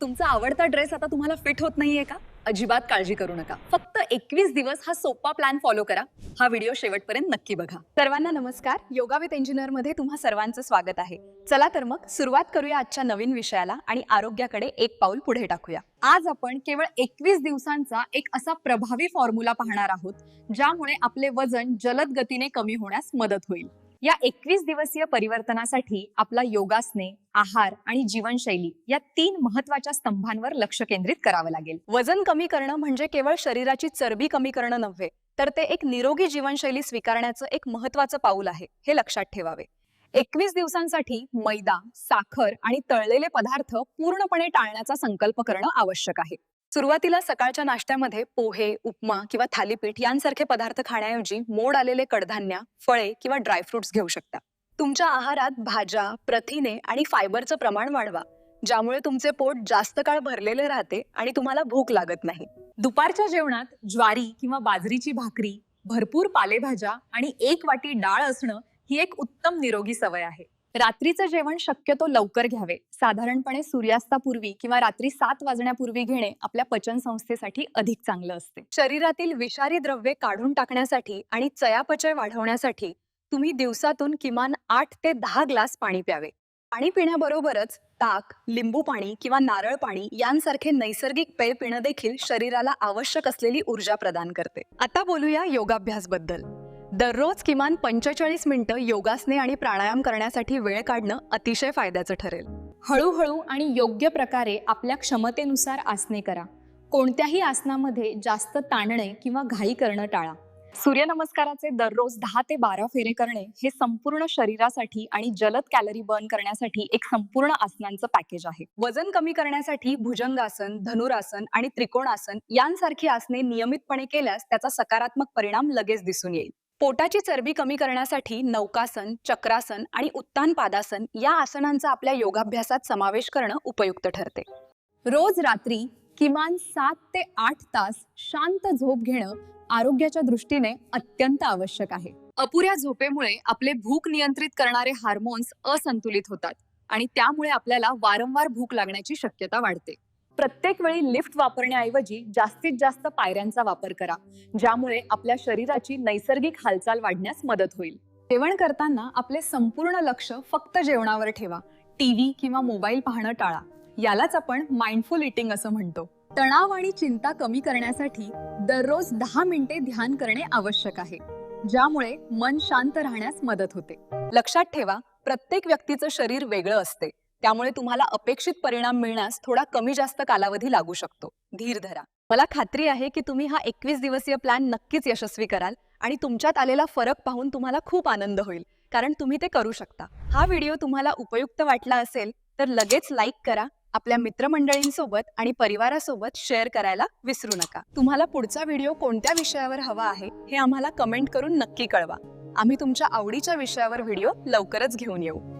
तुमचा आवडता ड्रेस आता तुम्हाला फिट होत नाहीये का? अजिबात काळजी करू नका. फक्त एकवीस दिवस हा सोपा प्लॅन फॉलो करा. हा व्हिडिओ शेवटपर्यंत नक्की बघा. सर्वांना नमस्कार. योगा विथ इंजिनियरमध्ये तुम्हा सर्वांचं स्वागत आहे. चला तर मग सुरुवात करूया आजच्या नवीन विषयाला आणि आरोग्याकडे एक पाऊल पुढे टाकूया. आज आपण केवळ एकवीस दिवसांचा एक असा प्रभावी फॉर्म्युला पाहणार आहोत ज्यामुळे आपले वजन जलद गतीने कमी होण्यास मदत होईल. या एकवीस दिवसीय परिवर्तनासाठी आपला योगासने आहार आणि जीवनशैली या तीन महत्त्वाच्या स्तंभांवर लक्ष केंद्रित करावं लागेल. वजन कमी करणं म्हणजे केवळ शरीराची चरबी कमी करणं नव्हे तर ते एक निरोगी जीवनशैली स्वीकारण्याचं एक महत्वाचं पाऊल आहे हे लक्षात ठेवावे. एकवीस दिवसांसाठी मैदा साखर आणि तळलेले पदार्थ पूर्णपणे टाळण्याचा संकल्प करणं आवश्यक आहे. सुरुवातीला सकाळच्या नाश्त्यामध्ये पोहे उपमा किंवा थालीपीठ यांसारखे पदार्थ खाण्याऐवजी मोड आलेले कडधान्य फळे किंवा ड्रायफ्रुट्स घेऊ शकता. तुमच्या आहारात भाज्या प्रथिने आणि फायबरचं प्रमाण वाढवा ज्यामुळे तुमचे पोट जास्त काळ भरलेले राहते आणि तुम्हाला भूक लागत नाही. दुपारच्या जेवणात ज्वारी किंवा बाजरीची भाकरी भरपूर पालेभाज्या आणि एक वाटी डाळ असणं ही एक उत्तम निरोगी सवय आहे. रात्रीचं जेवण शक्यतो लवकर घ्यावे. साधारणपणे सूर्यास्तापूर्वी किंवा रात्री सात वाजण्यापूर्वी घेणे आपल्या पचन संस्थेसाठी अधिक चांगलं असते. शरीरातील विषारी द्रव्ये काढून टाकण्यासाठी आणि चयापचय वाढवण्यासाठी तुम्ही दिवसातून किमान आठ ते दहा ग्लास पाणी प्यावे. पाणी पिण्याबरोबरच ताक लिंबू पाणी किंवा नारळ पाणी यांसारखे नैसर्गिक पेय पिणं देखील शरीराला आवश्यक असलेली ऊर्जा प्रदान करते. आता बोलूया योगाभ्यास बद्दल दररोज किमान पंचेचाळीस मिनिटं योगासने आणि प्राणायाम करण्यासाठी वेळ काढणं अतिशय फायद्याचं ठरेल. हळूहळू आणि योग्य प्रकारे आपल्या क्षमतेनुसार आसने करा. कोणत्याही आसनामध्ये जास्त ताणणे किंवा घाई करणं टाळा. सूर्यनमस्काराचे दररोज दहा ते बारा फेरे करणे हे संपूर्ण शरीरासाठी आणि जलद कॅलरी बर्न करण्यासाठी एक संपूर्ण आसनांचं पॅकेज आहे. वजन कमी करण्यासाठी भुजंगासन धनुरासन आणि त्रिकोणासन यांसारखी आसने नियमितपणे केल्यास त्याचा सकारात्मक परिणाम लगेच दिसून येईल. पोटाची चरबी कमी करण्यासाठी नौकासन चक्रासन आणि उत्तान पादासन या आसनांचा आपल्या योगाभ्यासात समावेश करणं उपयुक्त ठरते. रोज रात्री किमान सात ते आठ तास शांत झोप घेणं आरोग्याच्या दृष्टीने अत्यंत आवश्यक आहे. अपुऱ्या झोपेमुळे आपले भूक नियंत्रित करणारे हार्मोन्स असंतुलित होतात आणि त्यामुळे आपल्याला वारंवार भूक लागण्याची शक्यता वाढते. प्रत्येक वेळी लिफ्ट वापरण्याऐवजी जास्तीत जास्त पायऱ्यांचा वापर करा ज्यामुळे आपल्या शरीराची नैसर्गिक हालचाल वाढण्यास मदत होईल. जेवण करताना आपले संपूर्ण लक्ष फक्त जेवणावर ठेवा. टीव्ही किंवा मोबाईल पाहणं टाळा. यालाच आपण माइंडफुल इटिंग असं म्हणतो. तणाव आणि चिंता कमी करण्यासाठी दररोज दहा मिनिटे ध्यान करणे आवश्यक आहे ज्यामुळे मन शांत राहण्यास मदत होते. लक्षात ठेवा प्रत्येक व्यक्तीचं शरीर वेगळं असते. त्यामुळे तुम्हाला अपेक्षित परिणाम मिळण्यास थोडा कमी जास्त कालावधी लागू शकतो. धीर धरा. मला खात्री आहे की तुम्ही हा एकवीस दिवसीय प्लॅन नक्कीच यशस्वी कराल आणि तुमच्यात आलेला फरक पाहून तुम्हाला खूप आनंद होईल. कारण तुम्ही ते करू शकता. हा व्हिडिओ तुम्हाला उपयुक्त वाटला असेल तर लगेच लाईक करा आपल्या मित्रमंडळींसोबत आणि परिवारासोबत शेअर करायला विसरू नका. तुम्हाला पुढचा व्हिडिओ कोणत्या विषयावर हवा आहे हे आम्हाला कमेंट करून नक्की कळवा. आम्ही तुमच्या आवडीच्या विषयावर व्हिडिओ लवकरच घेऊन येऊ.